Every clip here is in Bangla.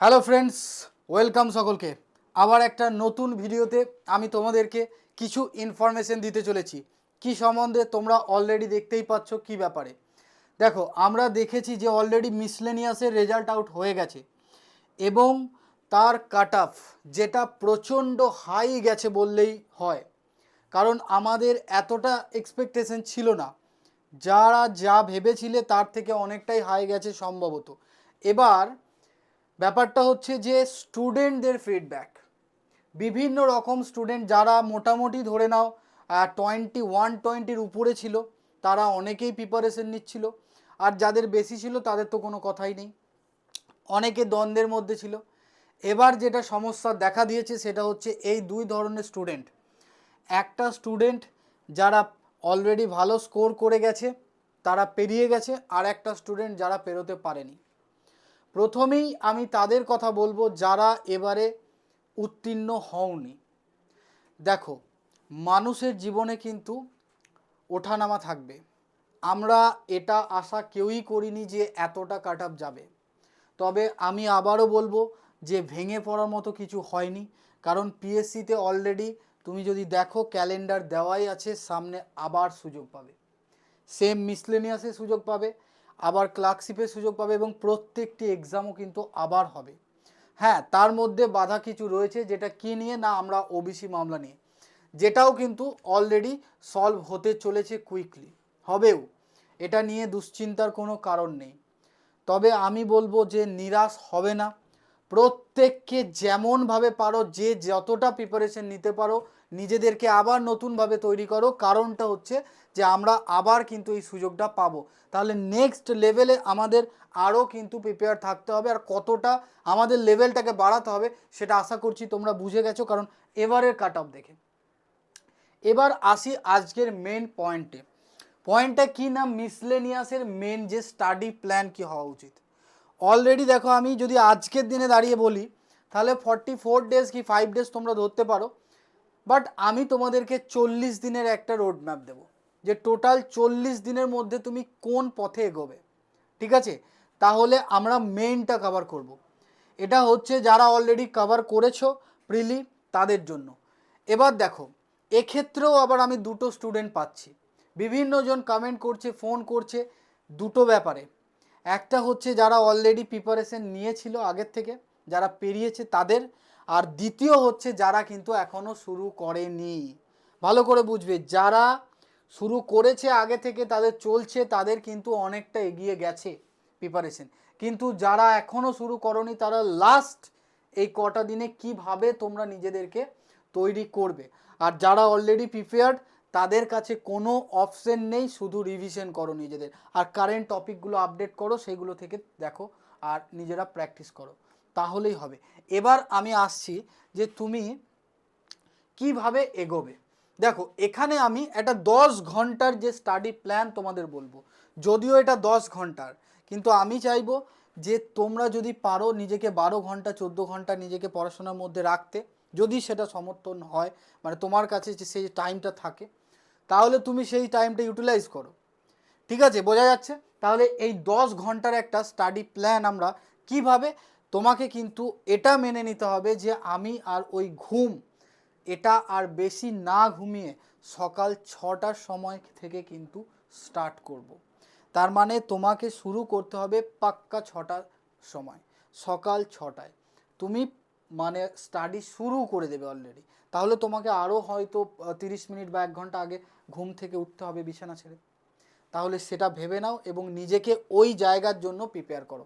হ্যালো ফ্রেন্ডস ওয়েলকাম সকলকে। আবার একটা নতুন ভিডিওতে আমি তোমাদেরকে কিছু ইনফরমেশন দিতে চলেছি। কি সম্বন্ধে তোমরা অলরেডি দেখতেই পাচ্ছ কি ব্যাপারে। দেখো, আমরা দেখেছি যে অলরেডি মিসলেনিয়াসের রেজাল্ট আউট হয়ে গেছে। এবং তার কাট অফ যেটা প্রচণ্ড হাই গেছে বললেই হয়। কারণ আমাদের এতটা এক্সপেকটেশন ছিল না। যারা যা ভেবেছিলে তার থেকে অনেকটাই হাই গেছে সম্ভবত। এবার ব্যাপারটা হচ্ছে যে স্টুডেন্টদের ফিডব্যাক বিভিন্ন রকম স্টুডেন্ট যারা মোটামুটি ধরে নাও টোয়েন্টি ওয়ান টোয়েন্টির উপরে ছিল, তারা অনেকেই প্রিপারেশন নিচ্ছিল। আর যাদের বেশি ছিল, তাদের তো কোনো কথাই নেই। অনেকে দ্বন্দ্বের মধ্যে ছিল। এবার যেটা সমস্যা দেখা দিয়েছে, সেটা হচ্ছে এই দুই ধরনের স্টুডেন্ট একটা স্টুডেন্ট যারা অলরেডি ভালো স্কোর করে গেছে, তারা পেরিয়ে গেছে, আর একটা স্টুডেন্ট যারা পেরোতে পারেনি। প্রথমেই আমি তাদের কথা বলব যারা এবারে উত্তীর্ণ হওনি। দেখো, মানুষের জীবনে কিন্তু ওঠানামা থাকবে। আমরা এটা আশা কেউই করিনি যে এতটা কাট যাবে। তবে আমি আবারও বলব যে ভেঙে পড়ার মতো কিছু হয়নি, কারণ পিএসসিতে অলরেডি তুমি যদি দেখো ক্যালেন্ডার দেওয়াই আছে, সামনে আবার সুযোগ পাবে। সেম মিসলেনিয়াসের সুযোগ পাবে। আবার ক্লার্কশিপের সুযোগ পাবে এবং প্রত্যেকটি এক্সামও কিন্তু আবার হবে। হ্যাঁ তার মধ্যে বাধা কিছু রয়েছে যেটা কি নিয়ে না আমরা ওবিসি মামলা নিয়ে। যেটাও কিন্তু অলরেডি সলভ হতে চলেছে কুইকলি হবেও, এটা নিয়ে দুশ্চিন্তার কোনো কারণ নেই। তবে আমি বলব যে নিরাশ হবে না। প্রত্যেককে যেমনভাবে পারো, যে যতটা প্রিপারেশন নিতে পারো, নিজেদেরকে আবার নতুনভাবে তৈরি করো। কারণটা হচ্ছে যে আমরা আবার কিন্তু এই সুযোগটা পাবো। তাহলে নেক্সট লেভেলে আমাদের আরও কিন্তু প্রিপেয়ার থাকতে হবে। আর কতটা আমাদের লেভেলটাকে বাড়াতে হবে সেটা আশা করছি তোমরা বুঝে গেছো। কারণ এবারের কাট অফ দেখে। এবার আসি আজকের মেন পয়েন্টে পয়েন্টটা কি না মিসলেনিয়াসের মেন যে স্টাডি প্ল্যান কি হওয়া উচিত? অলরেডি দেখো আমি যদি আজকের দিনে দাঁড়িয়ে বলি, তাহলে ফর্টি ফোর ডেজ কি ফাইভ ডেজ তোমরা ধরতে পারো। বাট আমি তোমাদেরকে চল্লিশ দিনের একটা রোড ম্যাপ দেবো, যে টোটাল চল্লিশ দিনের মধ্যে তুমি কোন পথে এগোবে। ঠিক আছে? তাহলে আমরা মেইনটা কভার করব। এটা হচ্ছে যারা অলরেডি কভার করেছ প্রিলি তাদের জন্য। এবার দেখো, এক্ষেত্রেও আবার আমি দুটো স্টুডেন্ট পাচ্ছি। বিভিন্নজন কমেন্ট করছে ফোন করছে, দুটো ব্যাপারে। একটা হচ্ছে যারা অলরেডি প্রিপারেশন নিয়েছিল আগের থেকে, যারা পেরিয়েছে তাদের, আর দ্বিতীয় হচ্ছে যারা কিন্তু এখনও শুরু করেনি। ভালো করে বুঝবে, যারা শুরু করেছে আগে থেকে, তাদের চলছে, তাদের কিন্তু অনেকটা এগিয়ে গেছে প্রিপারেশন কিন্তু যারা এখনও শুরু করনি, তারা লাস্ট এই কটা দিনে কীভাবে তোমরা নিজেদেরকে তৈরি করবে? আর যারা অলরেডি প্রিপেয়ার্ড তাদের কাছে কোনো অপশন নেই, শুধু রিভিশন করো নিজেদের। আর কারেন্ট টপিকগুলো আপডেট করো, সেগুলো থেকে দেখো আর নিজেরা প্র্যাকটিস করো। তাহলেই হবে। এবার আমি আসছি যে তুমি কীভাবে এগোবে? দেখো, এখানে আমি একটা দশ ঘণ্টার যে স্টাডি প্ল্যান তোমাদের বলব। যদিও এটা দশ ঘণ্টার, কিন্তু আমি চাইব যে তোমরা যদি পারো নিজেকে বারো ঘণ্টা, চোদ্দ ঘণ্টা নিজেকে পড়াশোনার মধ্যে রাখতে। যদি সেটা সমর্থন হয় মানে তোমার কাছে সেই টাইমটা থাকে তাহলে তুমি সেই টাইমটা ইউটিলাইজ করো। ঠিক আছে? বোঝা যাচ্ছে? তাহলে এই দশ ঘণ্টার একটা স্টাডি প্ল্যান আমরা কীভাবে, তোমাকে কিন্তু এটা মেনে নিতে হবে যে আমি আর ওই ঘুম, এটা আর বেশি না ঘুমিয়ে সকাল ছটার সময় থেকে কিন্তু স্টার্ট করব। তার মানে তোমাকে শুরু করতে হবে পাক্কা ছটার সময়, সকাল ছটায়। তুমি মানে স্টাডি শুরু করে দেবে অলরেডি তাহলে তোমাকে আরও হয়তো তিরিশ মিনিট বা এক ঘণ্টা আগে ঘুম থেকে উঠতে হবে বিছানা ছেড়ে। তাহলে সেটা ভেবে নাও এবং নিজেকে ওই জায়গার জন্য প্রিপেয়ার করো।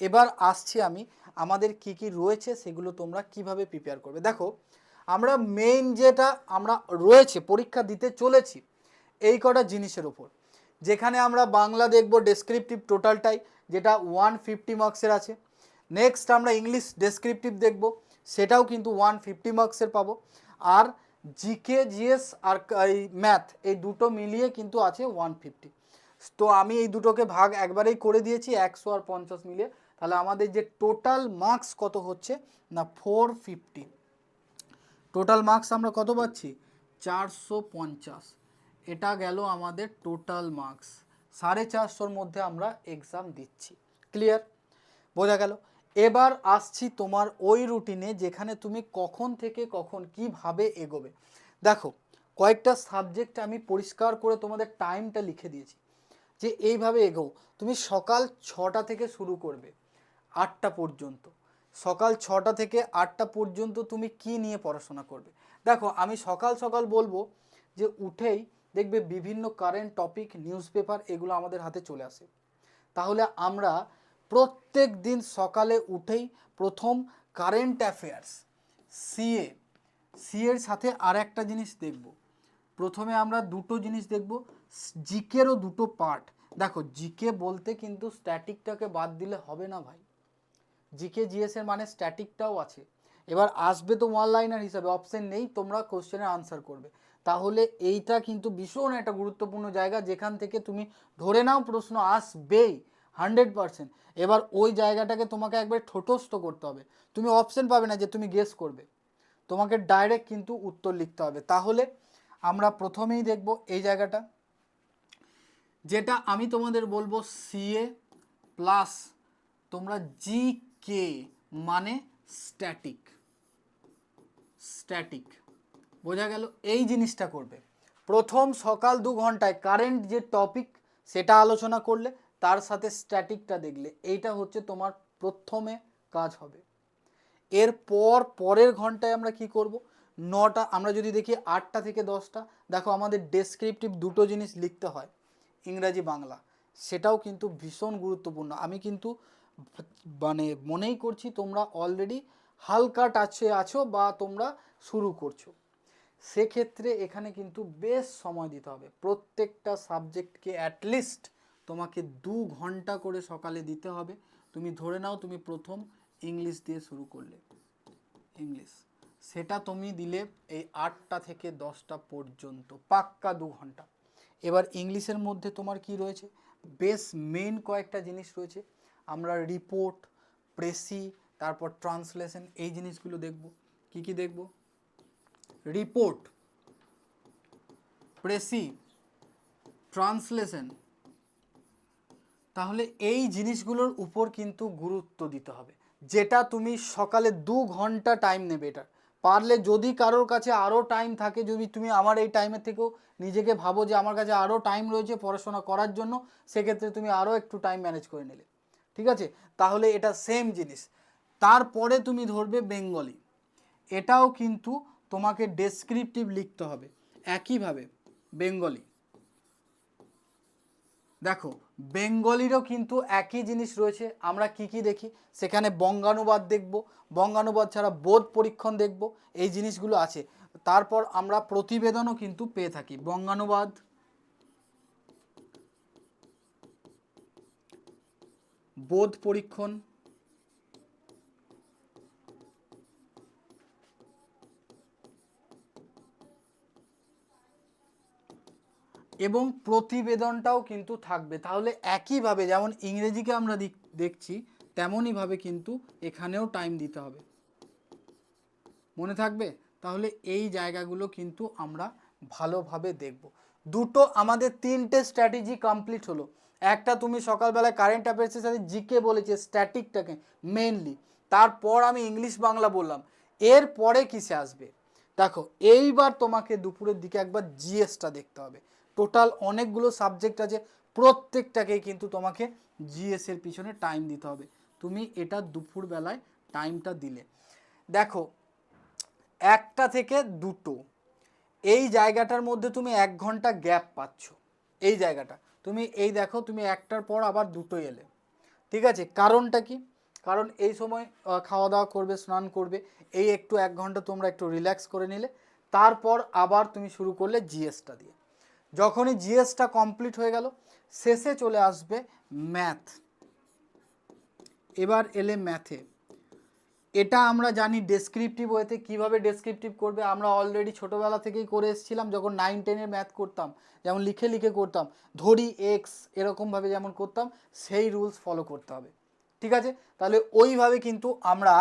এবার আসছি আমি, আমাদের কি কি রয়েছে সেগুলো তোমরা কীভাবে প্রিপেয়ার করবে। দেখো, আমরা মেইন যেটা আমরা রয়েছে, পরীক্ষা দিতে চলেছি, এই কটা জিনিসের উপর। যেখানে আমরা বাংলা দেখব ডেসক্রিপটিভ টোটালটাই যেটা ওয়ান ফিফটি মার্কসের আছে। নেক্সট আমরা ইংলিশ ডেসক্রিপটিভ দেখব, সেটাও কিন্তু ওয়ান ফিফটি মার্কসের পাবো। আর জিকে জিএস আর এই ম্যাথ এই দুটো মিলিয়ে কিন্তু আছে ওয়ান ফিফটি তো আমি এই দুটোকে ভাগ একবারেই করে দিয়েছি, একশো আর পঞ্চাশ মিলিয়ে। তাহলে আমাদের যে টোটাল মার্কস কত হচ্ছে? না ফোর ফিফটি টোটাল মার্কস আমরা কত পাচ্ছি? চারশো পঞ্চাশ। এটা গেল আমাদের টোটাল মার্কস সাড়ে চারশোর মধ্যে আমরা এক্সাম দিচ্ছি। ক্লিয়ার বোঝা গেল? এবার আসছি তোমার ওই রুটিনে যেখানে তুমি কখন থেকে কখন কীভাবে এগোবে। দেখো, কয়েকটা সাবজেক্ট আমি পরিষ্কার করে তোমাদের টাইমটা লিখে দিয়েছি যে এইভাবে এগো। তুমি সকাল ছটা থেকে শুরু করবে, আটটা পর্যন্ত। সকাল ছটা থেকে আটটা পর্যন্ত তুমি কি নিয়ে পড়াশোনা করবে? দেখো, আমি সকাল সকাল বলব যে উঠেই দেখবে বিভিন্ন কারেন্ট টপিক নিউজ পেপার এগুলো আমাদের হাতে চলে আসে। তাহলে আমরা প্রত্যেক দিন সকালে উঠেই প্রথম কারেন্ট অ্যাফেয়ার্স সিএ সিএর সাথে আর একটা জিনিস দেখব। প্রথমে আমরা দুটো জিনিস দেখব জিকেরও দুটো পার্ট দেখো জিকে বলতে কিন্তু স্ট্যাটিকটাকে বাদ দিলে হবে না ভাই। জিকে জিএস এর মানে স্ট্যাটিকটাও আছে। এবার আসবে তো ওয়ান লাইনার হিসাবে অপশন নেই, তোমরা কোশ্চেনের আনসার করবে। তাহলে এইটা কিন্তু ভীষণ একটা গুরুত্বপূর্ণ জায়গা, যেখান থেকে তুমি ধরে নাও প্রশ্ন আসবেই। Hundred percent. এবার ওই জায়গাটাকে তোমাকে একবার ঠোঁটস্থ করতে হবে। তুমি অপশন পাবে না যে তুমি গেস করবে। তোমাকে ডাইরেক্ট কিন্তু উত্তর লিখতে হবে। তাহলে আমরা প্রথমেই দেখব এই জায়গাটা। যেটা আমি তোমাদের বলব সিএ প্লাস তোমরা জি কে মানে স্ট্যাটিক স্ট্যাটিক বোঝা গেল? এই জিনিসটা করবে। প্রথম সকাল দু ঘন্টায় কারেন্ট যে টপিক সেটা আলোচনা করলে তার সাথে স্ট্যাটিকটা দেখলে এইটা হচ্ছে তোমার প্রথমে কাজ হবে। এরপর পরের ঘন্টায় আমরা কি করব? নটা, আমরা যদি দেখি আটটা থেকে দশটা, দেখো আমাদের ডেসক্রিপটিভ দুটো জিনিস লিখতে হয়, ইংরাজি, বাংলা। সেটাও কিন্তু ভীষণ গুরুত্বপূর্ণ। আমি কিন্তু মানে মনেই করছি তোমরা অলরেডি হালকা টাচে আছো বা তোমরা শুরু করছ। সেক্ষেত্রে এখানে কিন্তু বেশ সময় দিতে হবে। প্রত্যেকটা সাবজেক্টকে অ্যাটলিস্ট তোমাকে দু ঘণ্টা করে সকালে দিতে হবে। তুমি ধরে নাও তুমি প্রথম ইংলিশ দিয়ে শুরু করলে। ইংলিশ। সেটা তুমি দিলে এই আটটা থেকে দশটা পর্যন্ত, পাক্কা দু ঘণ্টা। এবার ইংলিশের মধ্যে তোমার কি রয়েছে? বেশ মেন কয়েকটা জিনিস রয়েছে। আমরা রিপোর্ট প্রেসি তারপর ট্রান্সলেশন এই জিনিসগুলো দেখব। কি কি দেখব? রিপোর্ট প্রেসি ট্রান্সলেশন তাহলে এই জিনিসগুলোর উপর কিন্তু গুরুত্ব দিতে হবে। যেটা তুমি সকালে দু ঘণ্টা টাইম নেবে এটা। পারলে যদি কারোর কাছে আরও টাইম থাকে, যদি তুমি আমার এই টাইমের থেকেও নিজেকে ভাবো যে আমার কাছে আরও টাইম রয়েছে পড়াশোনা করার জন্য, সেক্ষেত্রে তুমি আরও একটু টাইম ম্যানেজ করে নিলে। ঠিক আছে? তাহলে এটা সেম জিনিস। তারপরে তুমি ধরবে বেঙ্গলি। এটাও কিন্তু তোমাকে ডেসক্রিপটিভ লিখতে হবে। একইভাবে বেঙ্গলি। দেখো বেঙ্গলিরও কিন্তু একই জিনিস রয়েছে, আমরা কি কি দেখি? সেখানে বঙ্গানুবাদ দেখব, বঙ্গানুবাদ ছাড়া বোধ পরীক্ষণ দেখব, এই জিনিসগুলো আছে। তারপর আমরা প্রতিবেদনও কিন্তু পেয়ে থাকি, বঙ্গানুবাদ। বোধ পরীক্ষণ এবং প্রতিবেদনটাও কিন্তু থাকবে। তাহলে একইভাবে যেমন ইংরেজিকে আমরা দেখছি, তেমনইভাবে কিন্তু এখানেও টাইম দিতে হবে। মনে থাকবে? তাহলে এই জায়গাগুলো কিন্তু আমরা ভালোভাবে দেখব। দুটো আমাদের তিনটে স্ট্র্যাটেজি কমপ্লিট হলো। একটা তুমি সকালবেলায় কারেন্ট অ্যাফেয়ার্সের সাথে জিকে বলেছে স্ট্যাটিকটাকে মেনলি তারপর আমি ইংলিশ বাংলা বললাম। এর পরে কিসে আসবে? দেখো, এইবার তোমাকে দুপুরের দিকে একবার জিএসটা দেখতে হবে। টোটাল অনেকগুলো সাবজেক্ট আছে, প্রত্যেকটাকেই কিন্তু তোমাকে জিএস এর পিছনে টাইম দিতে হবে। তুমি এটা দুপুরবেলায় টাইমটা দিলে। দেখো, একটা থেকে দুটো, এই জায়গাটার মধ্যে তুমি এক ঘণ্টা গ্যাপ পাচ্ছ, এই জায়গাটা। তুমি এই দেখো, তুমি একটার পর আবার দুটো এলে। ঠিক আছে? কারণটা কি? কারণ এই সময় খাওয়া দাওয়া করবে, স্নান করবে, এই একটু এক ঘণ্টা তোমরা একটু রিল্যাক্স করে নিলে। তারপর আবার তুমি শুরু করলে জিএসটা দিয়ে। যখনই জিএসটা কমপ্লিট হয়ে গেল, শেষে চলে আসবে ম্যাথ। এবার এলে ম্যাথে। এটা আমরা জানি ডেসক্রিপটিভ ওয়েতে কীভাবে ডেসক্রিপটিভ করবে। আমরা অলরেডি ছোটোবেলা থেকেই করে এসেছিলাম, যখন নাইন টেনের ম্যাথ করতাম, যেমন লিখে লিখে করতাম, ধরি এক্স এরকমভাবে যেমন করতাম, সেই রুলস ফলো করতে হবে। ঠিক আছে? তাহলে ওইভাবে কিন্তু আমরা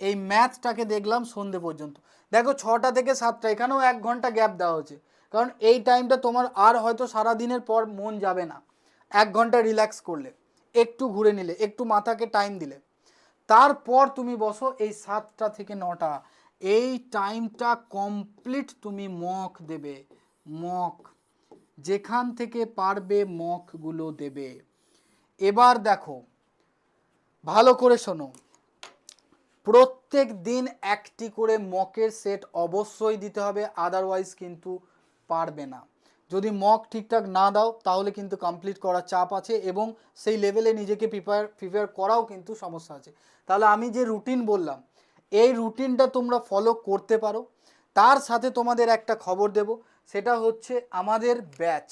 এই ম্যাথটাকে দেখলাম সন্ধে পর্যন্ত। দেখো, ছটা থেকে সাতটা, এখানেও এক ঘণ্টা গ্যাপ দেওয়া হচ্ছে কারণ এই টাইমটা তোমার আর হয়তো সারা দিনের পর মন যাবে না। এক ঘণ্টা রিল্যাক্স করলে, একটু ঘুরে নিলে, একটু মাথাকে টাইম দিলে। তারপর তুমি বসো এই সাতটা থেকে নটা। এই টাইমটা কমপ্লিট তুমি মক দেবে। মক যেখান থেকে পারবে মকগুলো দেবে। এবার দেখো, ভালো করে শোনো। প্রত্যেক দিন একটি করে মকের সেট অবশ্যই দিতে হবে আদারওয়াইজ কিন্তু পারবে না। যদি মক ঠিকঠাক না দাও, তাহলে কিন্তু কমপ্লিট করার চাপ আছে এবং সেই লেভেলে নিজেকে প্রিপেয়ার প্রিপেয়ার করাও কিন্তু সমস্যা আছে। তাহলে আমি যে রুটিন বললাম, এই রুটিনটা তোমরা ফলো করতে পারো। তার সাথে তোমাদের একটা খবর দেব, সেটা হচ্ছে আমাদের ব্যাচ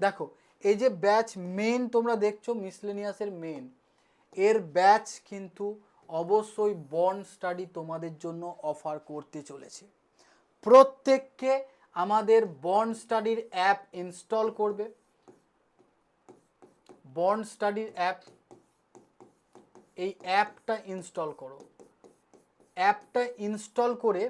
দেখো, এই যে ব্যাচ মেন তোমরা দেখছ মিসলেনিয়াসের মেন এর ব্যাচ কিন্তু অবশ্যই বন্ড স্টাডি তোমাদের জন্য অফার করতে চলেছে। প্রত্যেককে আমাদের বন্ড স্টাডির অ্যাপ ইনস্টল করবে। বন্ড স্টাডির অ্যাপ, এই অ্যাপটা ইনস্টল করো। অ্যাপটা ইনস্টল করে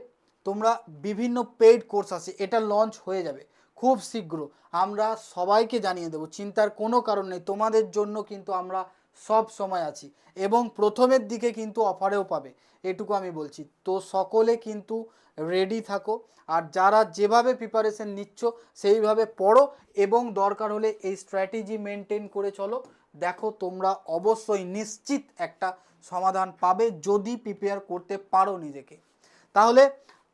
তোমরা বিভিন্ন পেইড কোর্স আছে, এটা লঞ্চ হয়ে যাবে খুব শীঘ্র। আমরা সবাইকে জানিয়ে দেবো, চিন্তার কোনো কারণ নেই। তোমাদের জন্য কিন্তু আমরা সব সময় আছি। এবং প্রথমের দিকে কিন্তু অফারেও পাবে। এটুকু আমি বলছি। তো সকলে কিন্তু রেডি থাকো। আর যারা যেভাবে প্রিপারেশন নিচ্ছ, সেইভাবে পড়ো। এবং দরকার হলে এই স্ট্র্যাটেজি মেনটেন করে চলো। দেখো তোমরা অবশ্যই নিশ্চিত একটা সমাধান পাবে যদি প্রিপেয়ার করতে পারো নিজেকে। তাহলে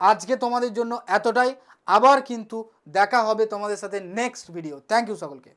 আজকে তোমাদের জন্য এতটাই। আবার কিন্তু দেখা হবে তোমাদের সাথে নেক্সট ভিডিও থ্যাংক ইউ সকলকে।